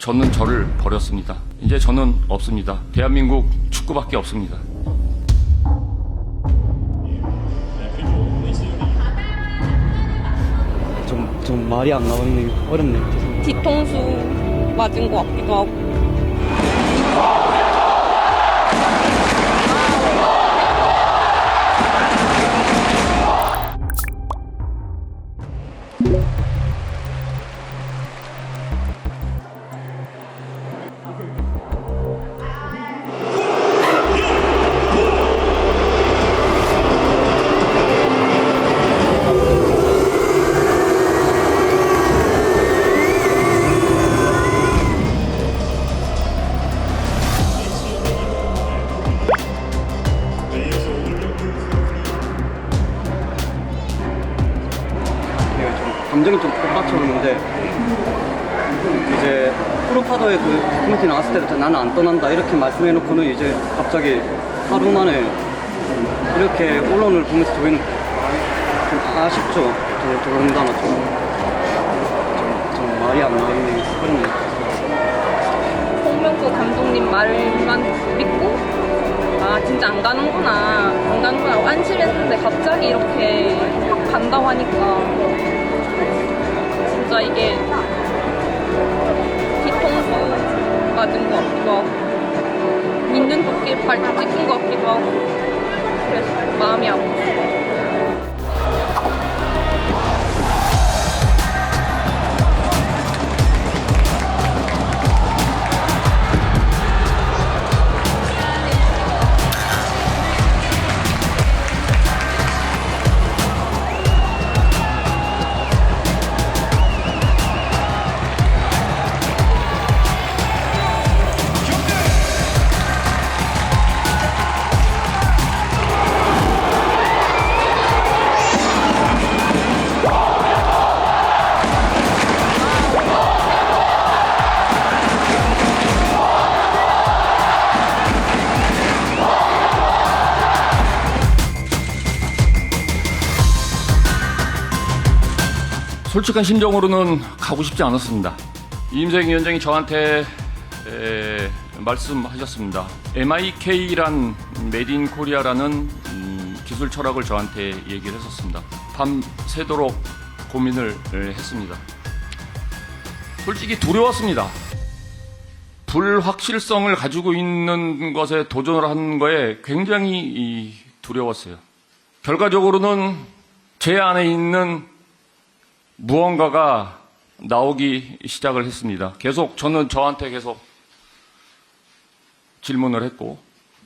저는 저를 버렸습니다. 이제 저는 없습니다. 대한민국 축구밖에 없습니다. 좀, 좀 말이 안 나오네요. 어렵네요. 죄송합니다. 뒤통수 맞은 것 같기도 하고. 감정이 좀 폭받쳐오는데 이제 프로파더의 그 코멘트 나왔을 때부터 나는 안 떠난다 이렇게 말씀해놓고는 이제 갑자기 하루 만에 이렇게 언론을 보면서 저희는 좀 아쉽죠. 저, 더군다나 좀, 좀, 좀 말이 안 나오네요. 어렵네요. 홍명보 감독님 말만 믿고 아 진짜 안 가는구나 안 가는구나 안심했는데 갑자기 이렇게 간다고 하니까 진짜 이게 뒤통수 맞은 것 같기도 하고 있는 도끼 발톱 찍힌 것 같기도 하고 그래서 마음이 아프고 솔직한 심정으로는 가고 싶지 않았습니다. 이임생 위원장이 저한테 에, 말씀하셨습니다. MIK란 메딘 코리아라는 음, 기술 철학을 저한테 얘기를 했었습니다. 밤새도록 고민을 에, 했습니다. 솔직히 두려웠습니다. 불확실성을 가지고 있는 것에 도전을 하는 거에 굉장히 이, 두려웠어요. 결과적으로는 제 안에 있는 무언가가 나오기 시작을 했습니다. 계속 저는 저한테 계속 질문을 했고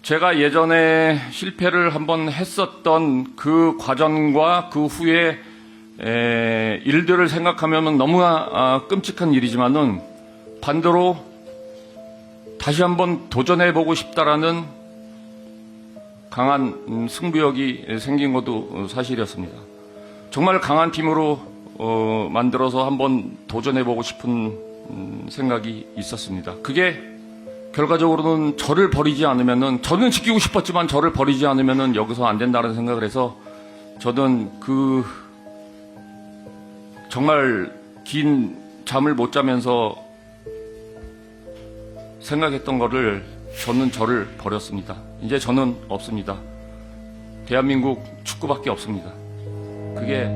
제가 예전에 실패를 한번 했었던 그 과정과 그 후에 에, 일들을 생각하면 너무나 아, 끔찍한 일이지만은 반대로 다시 한번 도전해 보고 싶다라는 강한 음, 승부욕이 생긴 것도 사실이었습니다. 정말 강한 팀으로 어, 만들어서 한번 도전해보고 싶은 음, 생각이 있었습니다. 그게 결과적으로는 저를 버리지 않으면은 저는 지키고 싶었지만 저를 버리지 않으면은 여기서 안 된다는 생각을 해서 저는 그 정말 긴 잠을 못 자면서 생각했던 거를 저는 저를 버렸습니다. 이제 저는 없습니다. 대한민국 축구밖에 없습니다. 그게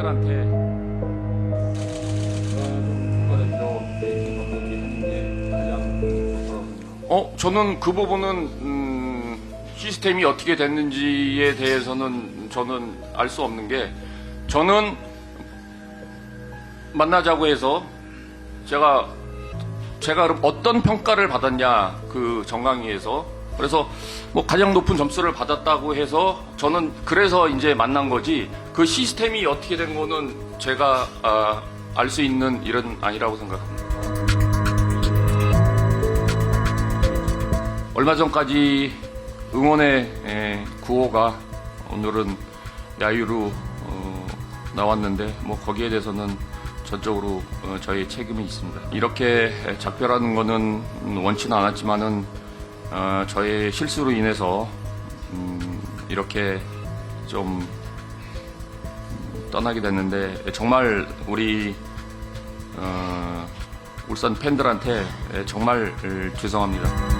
팬들한테. 어 저는 그 부분은 음, 시스템이 어떻게 됐는지에 대해서는 저는 알 수 없는 게 저는 만나자고 해서 제가 제가 어떤 평가를 받았냐 그 정강이에서 그래서 뭐 가장 높은 점수를 받았다고 해서 저는 그래서 이제 만난 거지 그 시스템이 어떻게 된 거는 제가 아, 알수 있는 일은 아니라고 생각합니다. 얼마 전까지 응원의 에, 구호가 오늘은 야유로 어, 나왔는데 뭐 거기에 대해서는 전적으로 어, 저의 책임이 있습니다. 이렇게 작별하는 거는 원치는 않았지만은 어, 저의 실수로 인해서 음, 이렇게 좀 떠나게 됐는데 정말 우리 어, 울산 팬들한테 에, 정말 에, 죄송합니다.